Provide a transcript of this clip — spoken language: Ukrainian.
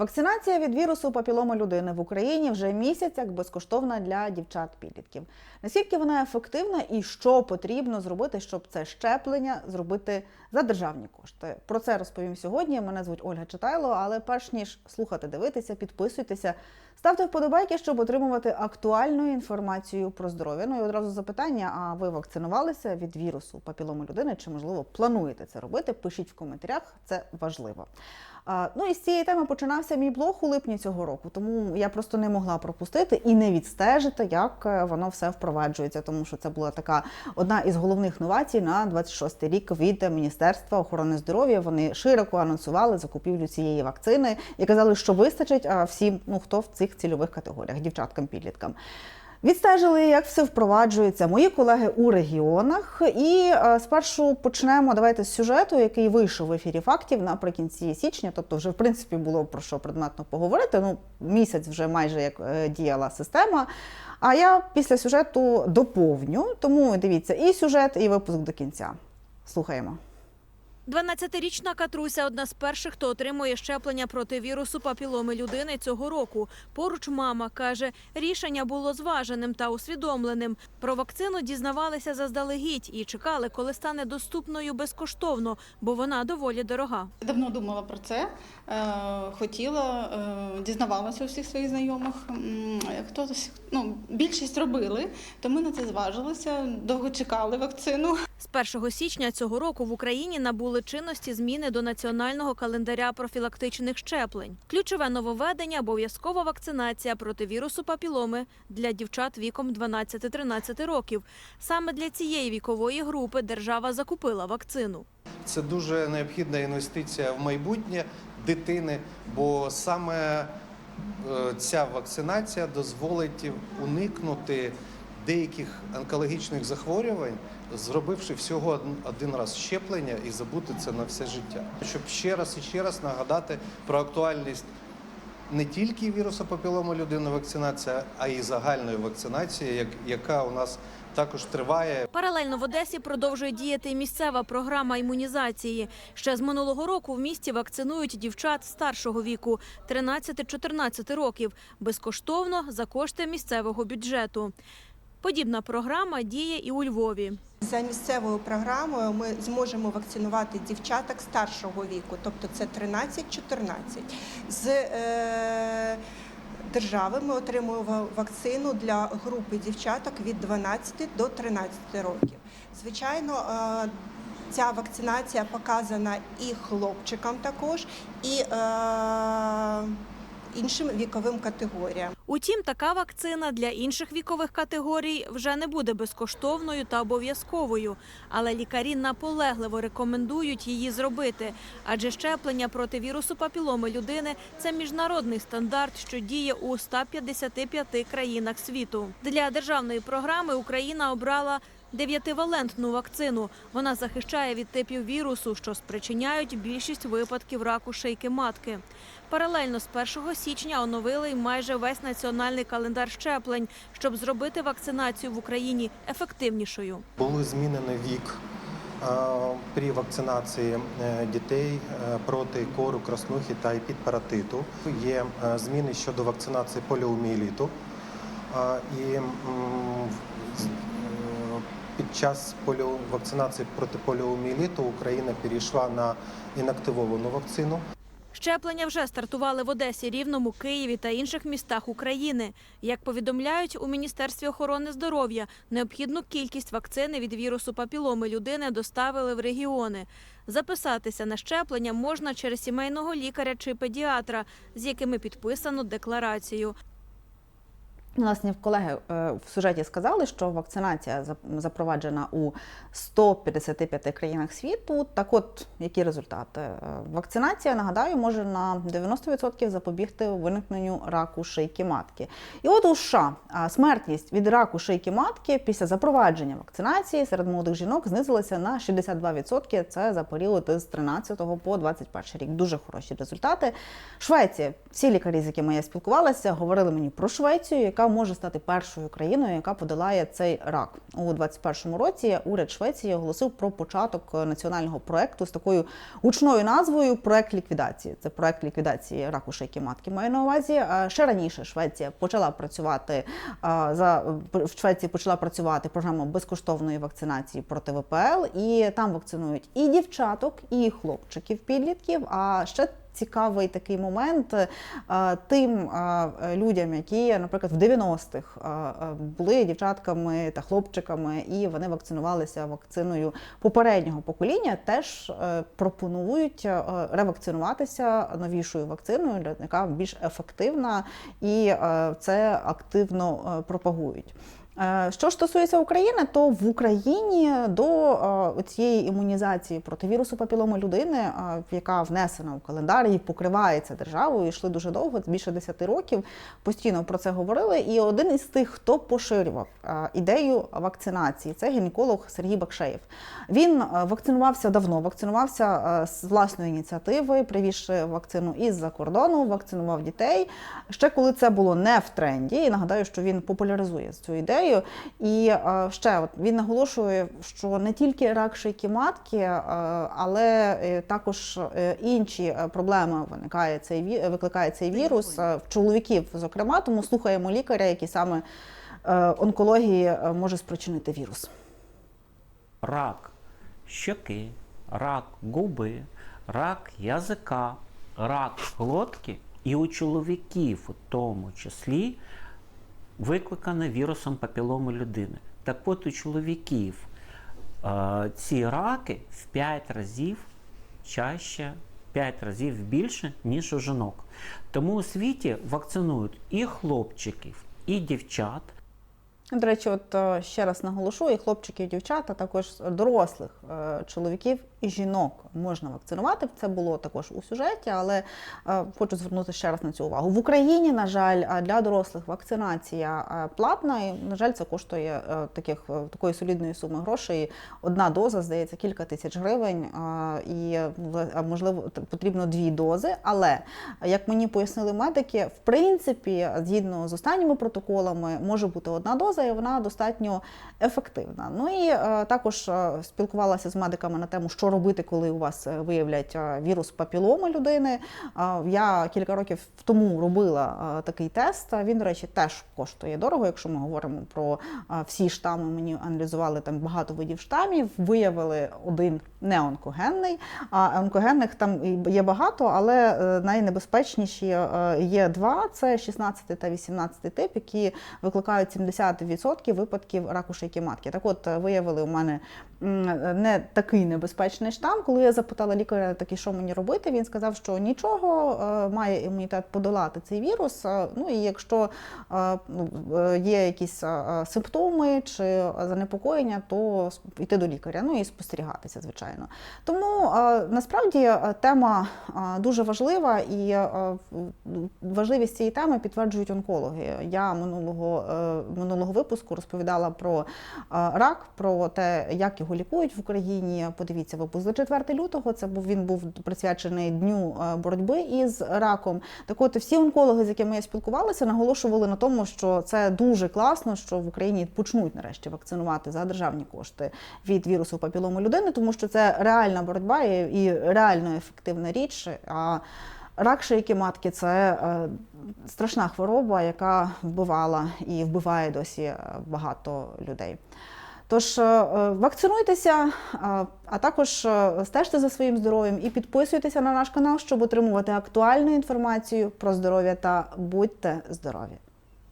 Вакцинація від вірусу папіломи людини в Україні вже місяць як безкоштовна для дівчат-підлітків. Наскільки вона ефективна і що потрібно зробити, щоб це щеплення зробити за державні кошти? Про це розповім сьогодні. Мене звуть Ольга Читайло. Але перш ніж слухати, дивитися, підписуйтеся, ставте вподобайки, щоб отримувати актуальну інформацію про здоров'я. Ну і одразу запитання: а ви вакцинувалися від вірусу папіломи людини? Чи можливо плануєте це робити? Пишіть в коментарях, це важливо. Ну і з цієї теми починався мій блог у липні цього року, тому я просто не могла пропустити і не відстежити, як е, воно все впроваджується, тому що це була така одна із головних новацій на 26 рік від Міністерства охорони здоров'я. Вони широко анонсували закупівлю цієї вакцини і казали, що вистачить всім, ну хто в цих цільових категоріях, дівчаткам, підліткам. Відстежили, як все впроваджується мої колеги у регіонах. І е, спершу почнемо давайте з сюжету, який вийшов в ефірі фактів наприкінці січня. Тобто, вже в принципі було про що предметно поговорити. Ну, місяць вже майже як е, діяла система. А я після сюжету доповню. Тому дивіться і сюжет, і випуск до кінця. Слухаємо. 12-річна Катруся одна з перших, хто отримує щеплення проти вірусу папіломи людини цього року. Поруч мама каже, рішення було зваженим та усвідомленим. Про вакцину дізнавалися заздалегідь і чекали, коли стане доступною безкоштовно, бо вона доволі дорога. Давно думала про це, е, хотіла, е, дізнавалася у всіх своїх знайомих. Хтось, ну, більшість робили, то ми на це зважилися, довго чекали вакцину. З 1 січня цього року в Україні набули чинності зміни до національного календаря профілактичних щеплень. Ключове нововведення – обов'язкова вакцинація проти вірусу папіломи для дівчат віком 12-13 років. Саме для цієї вікової групи держава закупила вакцину. Це дуже необхідна інвестиція в майбутнє дитини, бо саме е, ця вакцинація дозволить уникнути деяких онкологічних захворювань, зробивши всього один- раз щеплення і забути це на все життя. Щоб ще раз і ще раз нагадати про актуальність не тільки вірусу папілому людини вакцинація, а й загальної вакцинації, як- яка у нас також триває. Паралельно в Одесі продовжує діяти місцева програма імунізації. Ще з минулого року в місті вакцинують дівчат старшого віку 13-14 років безкоштовно за кошти місцевого бюджету. Подібна програма діє і у Львові. За місцевою програмою ми зможемо вакцинувати дівчаток старшого віку, тобто це 13-14. З е, держави ми отримуємо вакцину для групи дівчаток від 12 до 13 років. Звичайно, е, ця вакцинація показана і хлопчикам також, і е, іншим віковим категоріям. Утім, така вакцина для інших вікових категорій вже не буде безкоштовною та обов'язковою. Але лікарі наполегливо рекомендують її зробити, адже щеплення проти вірусу папіломи людини це міжнародний стандарт, що діє у 155 країнах світу. Для державної програми Україна обрала. Дев'ятивалентну вакцину вона захищає від типів вірусу, що спричиняють більшість випадків раку шийки матки. Паралельно з 1 січня оновили й майже весь національний календар щеплень, щоб зробити вакцинацію в Україні ефективнішою. Були змінений вік е, при вакцинації е, дітей е, проти кору, краснухи та епідпаратиту. Є зміни щодо вакцинації поліомієліту. Е, І під час вакцинації проти поліомієліту Україна перейшла на інактивовану вакцину. Щеплення вже стартували в Одесі, Рівному, Києві та інших містах України. Як повідомляють у Міністерстві охорони здоров'я, необхідну кількість вакцини від вірусу папіломи людини доставили в регіони. Записатися на щеплення можна через сімейного лікаря чи педіатра, з якими підписано декларацію. Власне, колеги е, в сюжеті сказали, що вакцинація запроваджена у 155 країнах світу. Так от, які результати? Е, Вакцинація, нагадаю, може на 90% запобігти виникненню раку шийки матки. І от у США смертність від раку шийки матки після запровадження вакцинації серед молодих жінок знизилася на 62%. Це за період з 13 по 21 рік. Дуже хороші результати. Швеція, всі лікарі, з якими я спілкувалася, говорили мені про Швецію, яка яка може стати першою країною, яка подолає цей рак. У 2021 році уряд Швеції оголосив про початок національного проекту з такою гучною назвою Проект ліквідації. Це проект ліквідації раку шийки матки. Маю на увазі. Е, Ще раніше Швеція почала працювати е, за в Швеції почала працювати програма безкоштовної вакцинації проти ВПЛ, і там вакцинують і дівчаток, і хлопчиків підлітків. А ще цікавий такий момент е, тим е, людям, які, наприклад, в 90-х е, були дівчатками та хлопчиками, і вони вакцинувалися вакциною попереднього покоління, теж пропонують ревакцинуватися новішою вакциною, яка більш ефективна, і це активно пропагують. Е, Що ж стосується України, то в Україні до е, цієї імунізації проти вірусу папіломи людини, е, яка внесена у календар і покривається державою, йшли дуже довго, більше 10 років. Постійно про це говорили. І один із тих, хто поширював ідею вакцинації, це гінеколог Сергій Бакшеєв. Він вакцинувався давно, вакцинувався з власної ініціативи, привізши вакцину із-за кордону, вакцинував дітей. Ще коли це було не в тренді. І нагадаю, що він популяризує цю ідею. І е, ще от він наголошує, що не тільки рак шийки матки, е, але е, також інші проблеми виникає цей викликає цей вірус в чоловіків, зокрема. Тому слухаємо лікаря, який саме онкології може спричинити вірус. рак щоки, рак губи, рак язика, рак глотки і у чоловіків, у тому числі, викликане вірусом папіломи людини. Так от у чоловіків ці раки в 5 разів чаще, 5 разів більше, ніж у жінок. Тому у світі вакцинують і хлопчиків, і дівчат. До речі, от е, ще раз наголошу, і хлопчиків, і дівчат, а також дорослих е, чоловіків і жінок можна вакцинувати. Це було також у сюжеті, але е, хочу звернути ще раз на цю увагу. В Україні, на жаль, для дорослих вакцинація платна, і, на жаль, це коштує таких такої солідної суми грошей. Одна доза, здається, кілька тисяч гривень, і можливо потрібно дві дози. Але як мені пояснили медики, в принципі, згідно з останніми протоколами, може бути одна доза, і вона достатньо ефективна. Ну і е, також е, спілкувалася з медиками на тему, що робити, коли у вас е, виявлять вірус папіломи людини. Я кілька років тому робила такий тест. Він, до речі, теж коштує дорого, якщо ми говоримо про всі штами. Мені аналізували там багато видів штамів, виявили один неонкогенний. А онкогенних там є багато, але найнебезпечніші є два: це 16 та 18 тип, які викликають 70% випадків раку шийки матки. Так от е, виявили у мене не такий небезпечний штам. Коли я запитала лікаря, таки, що мені робити, він сказав, що нічого, е, має імунітет подолати цей вірус. Е, Ну і якщо е, ну, е, є якісь е, симптоми чи занепокоєння, то йти до лікаря, ну і спостерігатися, звичайно. Тому е, насправді е, тема е, дуже важлива, і е, важливість цієї теми підтверджують онкологи. Я минулого, е, минулого випуску розповідала про рак, про те, як його лікують в Україні. Подивіться випуск за 4 лютого. Це був він був присвячений дню боротьби із раком. Так от всі онкологи, з якими я спілкувалася, наголошували на тому, що це дуже класно, що в Україні почнуть нарешті вакцинувати за державні кошти від вірусу папілому людини, тому що це реальна боротьба і реально ефективна річ. А рак шийки матки це е, страшна хвороба, яка вбивала і вбиває досі е, багато людей. Тож е, вакцинуйтеся, а також стежте за своїм здоров'ям і підписуйтеся на наш канал, щоб отримувати актуальну інформацію про здоров'я та будьте здорові!